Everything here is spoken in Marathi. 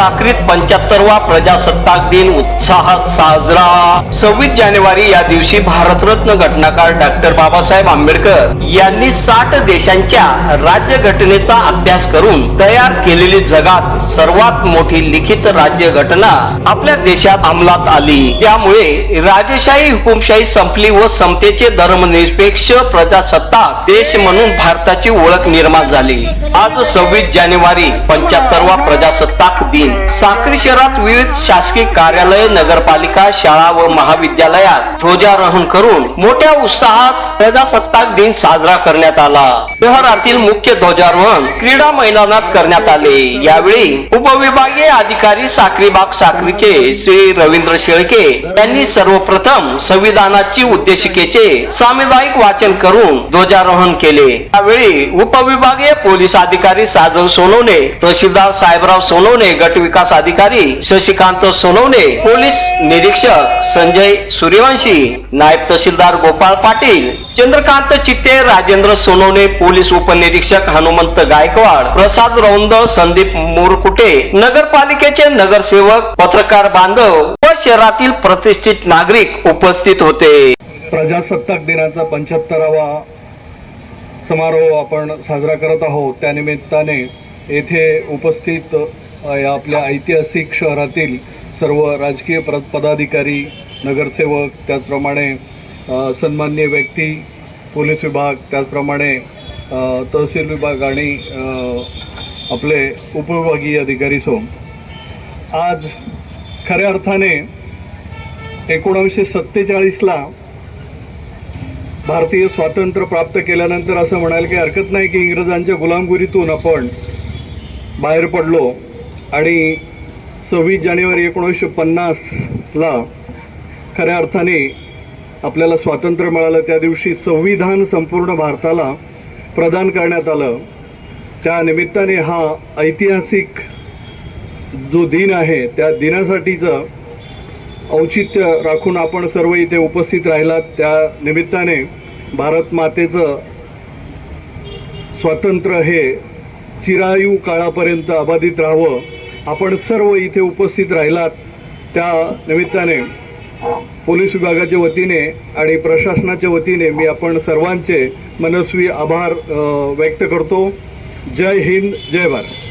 साक्रीत पंच्याहत्तरवा प्रजासत्ताक दिन उत्साहात साजरा. सव्वीस जानेवारी या दिवशी भारतरत्न घटनाकार डॉक्टर बाबासाहेब आंबेडकर यांनी साठ देशांच्या राज्यघटनेचा अभ्यास करून तयार केलेली जगात सर्वात मोठी लिखित राज्य घटना आपल्या देशात अंमलात आली. त्यामुळे राजेशाही हुकुमशाही संपली व समतेचे धर्मनिरपेक्ष प्रजासत्ताक देश म्हणून भारताची ओळख निर्माण झाली. आज सव्वीस जानेवारी पंच्याहत्तरवा प्रजासत्ताक दिन. साक्री शहरात विविध शासकीय कार्यालय नगरपालिका शाळा व महाविद्यालयात ध्वजारोहण करून मोठ्या उत्साहात प्रजासत्ताक दिन साजरा करण्यात आला. शहरातील मुख्य ध्वजारोहण क्रीडा मैदानात करण्यात आले. यावेळी उपविभागीय अधिकारी साक्री बाग साक्रीचे श्री रवींद्र शेळके यांनी सर्वप्रथम संविधानाची उद्देशिकेचे सामुदायिक वाचन करून ध्वजारोहण केले. यावेळी उपविभागीय पोलीस अधिकारी साजन सोनवणे तहसीलदार साहेबराव सोनवणे गट गट विकास अधिकारी शशिकांत सोनवणे पोलीस निरीक्षक संजय सूर्यवंशी नायब तहसीलदार गोपाळ पाटील चंद्रकांत चित्ते राजेंद्र सोनवणे पोलीस उपनिरीक्षक हनुमंत गायकवाड प्रसाद रौंद संदीप मोरकुटे नगरपालिकेचे नगरसेवक पत्रकार बांधव व शहरातील प्रतिष्ठित नागरिक उपस्थित होते प्रजासत्ताक दिनाचा पंच्याहत्तरावा समारोह आपण साजरा करत आहोत. त्यानिमित्ताने येथे उपस्थित या आपल्या ऐतिहासिक शहरातील सर्व राजकीय प्र पदाधिकारी नगरसेवक त्याचप्रमाणे सन्मान्य व्यक्ती पोलीस विभाग त्याचप्रमाणे तहसील विभाग आणि आपले उपविभागीय अधिकारी सो. आज खऱ्या अर्थाने एकोणावीसशे सत्तेचाळीसला भारतीय स्वातंत्र्य प्राप्त केल्यानंतर असं म्हणायला काही हरकत नाही की इंग्रजांच्या गुलामगिरीतून आपण बाहेर पडलो. आणि सव्वीस जानेवारी एकोणीसशे पन्नासला खऱ्या अर्थाने आपल्याला स्वातंत्र्य मिळालं. त्या दिवशी संविधान संपूर्ण भारताला प्रदान करण्यात आलं. त्या निमित्ताने हा ऐतिहासिक जो दिन आहे त्या दिनासाठीचं औचित्य राखून आपण सर्व इथे उपस्थित राहिलात. त्या निमित्ताने भारत मातेचं स्वातंत्र्य हे चिरायू काळापर्यंत अबाधित राहावं. आपण सर्व इथे उपस्थित राहिलात. त्या निमित्ताने पोलीस विभागाच्या वतीने आणि प्रशासनाच्या वतीने मी आपण सर्वांचे मनस्वी आभार व्यक्त करतो. जय हिंद जय भारत.